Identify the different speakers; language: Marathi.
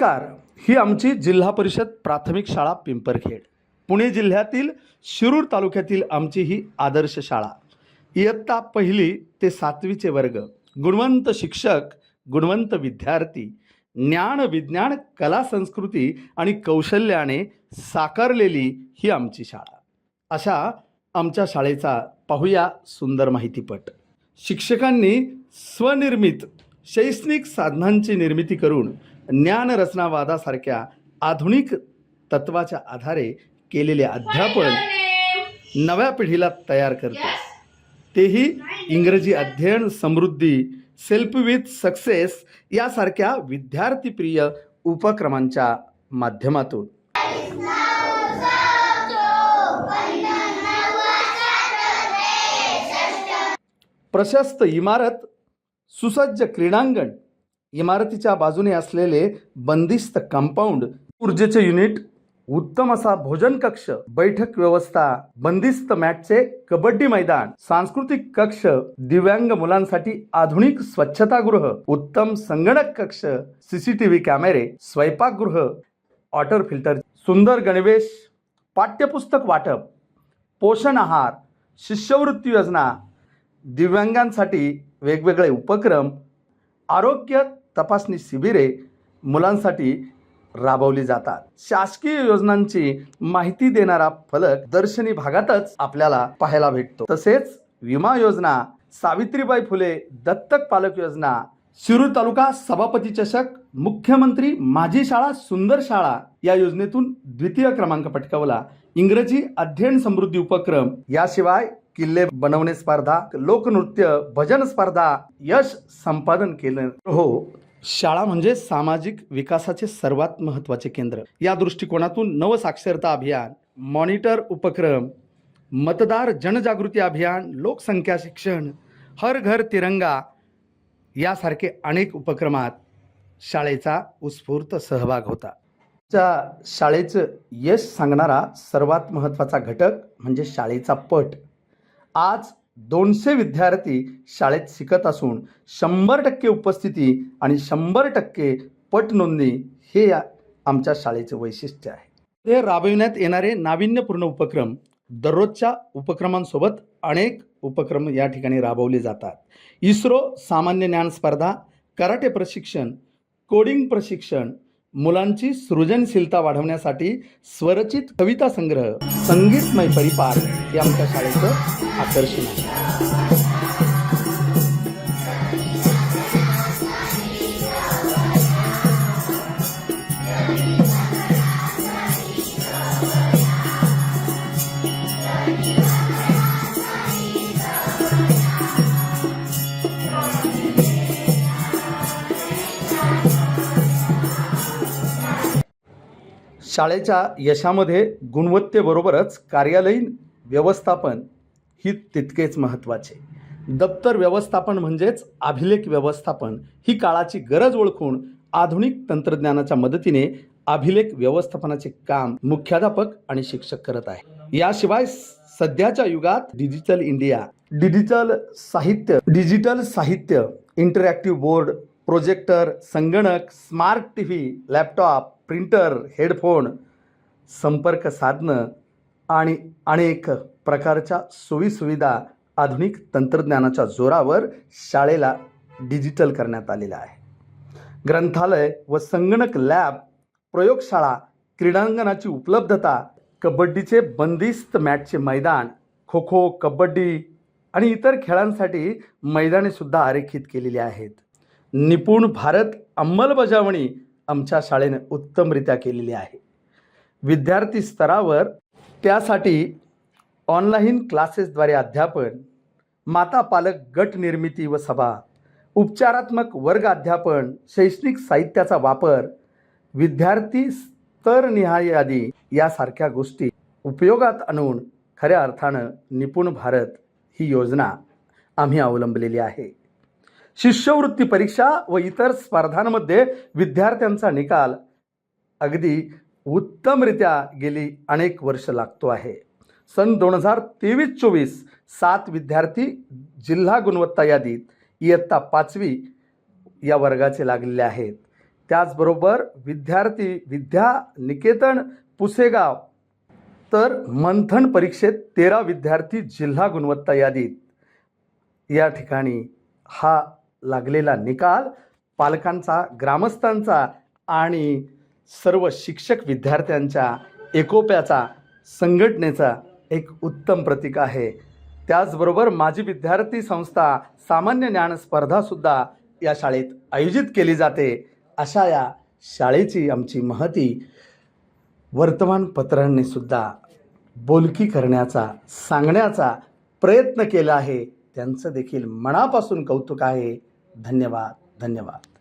Speaker 1: नमस्कार. ही आमची जिल्हा परिषद प्राथमिक शाळा पिंपरखेड. पुणे जिल्ह्यातील शिरूर तालुक्यातील आमची ही आदर्श शाळा. इयत्ता पहिली ते सातवीचे वर्ग. गुणवंत शिक्षक गुणवंत विद्यार्थी ज्ञान विज्ञान कला संस्कृती आणि कौशल्याने साकारलेली ही आमची शाळा. अशा आमच्या शाळेचा पाहूया सुंदर माहितीपट. शिक्षकांनी स्वनिर्मित शैक्षणिक साधनांची निर्मिती करून ज्ञानरचनावादासारख्या आधुनिक तत्वाच्या आधारे केलेले अध्यापन नव्या पिढीला तयार करते. तेही इंग्रजी अध्ययन समृद्धी सेल्फ विथ सक्सेस यासारख्या विद्यार्थीप्रिय उपक्रमांच्या माध्यमातून. प्रशस्त इमारत सुसज्ज क्रीडांगण इमारतीच्या बाजूने असलेले बंदिस्त कंपाऊंड ऊर्जेचे युनिट उत्तम असा भोजन कक्ष बैठक व्यवस्था बंदिस्त मॅटचे कबड्डी मैदान सांस्कृतिक कक्ष दिव्यांग मुलांसाठी आधुनिक स्वच्छतागृह उत्तम संगणक कक्ष सीसीटीव्ही कॅमेरे स्वयंपाकगृह वॉटर फिल्टर सुंदर गणवेश पाठ्यपुस्तक वाटप पोषण आहार शिष्यवृत्ती योजना दिव्यांगांसाठी वेगवेगळे उपक्रम आरोग्य तपासणी शिबिरे मुलांसाठी राबवली जातात. शासकीय योजनांची माहिती देणारा फलक दर्शनी भागातच आपल्याला पाहायला भेटतो. तसेच विमा योजना सावित्रीबाई फुले दत्तक पालक योजना शिरूर तालुका सभापती चषक मुख्यमंत्री माझी शाळा सुंदर शाळा या योजनेतून द्वितीय क्रमांक पटकावला. इंग्रजी अध्ययन समृद्धी उपक्रम याशिवाय किल्ले बनवणे स्पर्धा लोकनृत्य भजन स्पर्धा यश संपादन केलं. हो शाळा म्हणजे सामाजिक विकासाचे सर्वात महत्त्वाचे केंद्र. या दृष्टिकोनातून नवसाक्षरता अभियान मॉनिटर उपक्रम मतदार जनजागृती अभियान लोकसंख्या शिक्षण हर घर तिरंगा यासारखे अनेक उपक्रमात शाळेचा उत्स्फूर्त सहभाग होता. च्या शाळेचं यश सांगणारा सर्वात महत्त्वाचा घटक म्हणजे शाळेचा पट. आज दोनशे विद्यार्थी शाळेत शिकत असून शंभर टक्के उपस्थिती आणि शंभर टक्के पट नोंदणी हे या आमच्या शाळेचे वैशिष्ट्य आहे. ते राबविण्यात येणारे नाविन्यपूर्ण उपक्रम दररोजच्या उपक्रमांसोबत अनेक उपक्रम या ठिकाणी राबवले जातात. इस्रो सामान्य ज्ञान स्पर्धा कराटे प्रशिक्षण कोडिंग प्रशिक्षण मुलांची सृजनशीलता वाढवण्यासाठी स्वरचित कविता संग्रह संगीतमय परिपार हे आमच्या शाळेचं आकर्षण आहे. शाळेच्या यशामध्ये गुणवत्तेबरोबरच कार्यालयीन व्यवस्थापन ही तितकेच महत्त्वाचे. दप्तर व्यवस्थापन म्हणजेच अभिलेख व्यवस्थापन ही काळाची गरज ओळखून आधुनिक तंत्रज्ञानाच्या मदतीने अभिलेख व्यवस्थापनाचे काम मुख्याध्यापक आणि शिक्षक करत आहे. याशिवाय सध्याच्या युगात डिजिटल इंडिया डिजिटल साहित्य डिजिटल साहित्य इंटरॅक्टिव्ह बोर्ड प्रोजेक्टर संगणक smart T V laptop printer headphone संपर्क साधनं आणि अनेक प्रकारच्या सोयीसुविधा आधुनिक तंत्रज्ञानाच्या जोरावर शाळेला डिजिटल करण्यात आलेलं आहे ग्रंथालय व संगणक लॅब प्रयोगशाळा क्रीडांगणाची उपलब्धता कबड्डीचे बंदिस्त मॅचचे मैदान खो खो कबड्डी आणि इतर खेळांसाठी मैदाने सुद्धा आरेखित केलेली आहेत. निपुण भारत अंमलबजावणी आमच्या शाळेने उत्तमरित्या केलेली आहे. विद्यार्थी स्तरावर त्यासाठी ऑनलाईन क्लासेसद्वारे अध्यापन माता पालक गट निर्मिती व सभा उपचारात्मक वर्ग अध्यापन शैक्षणिक साहित्याचा वापर विद्यार्थी स्तरनिहाय यादी यासारख्या गोष्टी उपयोगात आणून खऱ्या अर्थानं निपुण भारत ही योजना आम्ही अवलंबलेली आहे. शिष्यवृत्ती परीक्षा व इतर स्पर्धांमध्ये विद्यार्थ्यांचा निकाल अगदी उत्तमरित्या गेली अनेक वर्ष लागतो आहे. सन दोन हजार तेवीस चोवीस सात विद्यार्थी जिल्हा गुणवत्ता यादीत इयत्ता पाचवी या वर्गाचे लागलेले आहेत. त्याचबरोबर विद्यार्थी विद्या निकेतन पुसेगाव तर मंथन परीक्षेत तेरा विद्यार्थी जिल्हा गुणवत्ता यादीत. या ठिकाणी हा लागलेला निकाल पालकांचा ग्रामस्थांचा आणि सर्व शिक्षक विद्यार्थ्यांच्या एकोप्याचा संघटनेचा एक उत्तम प्रतीक आहे. त्याचबरोबर माजी विद्यार्थी संस्था सामान्य ज्ञान स्पर्धासुद्धा या शाळेत आयोजित केली जाते अशा या शाळेची आमची महती वर्तमानपत्रांनी सुद्धा बोलकी करण्याचा सांगण्याचा प्रयत्न केला आहे. त्यांचं देखील मनापासून कौतुक आहे. धन्यवाद धन्यवाद.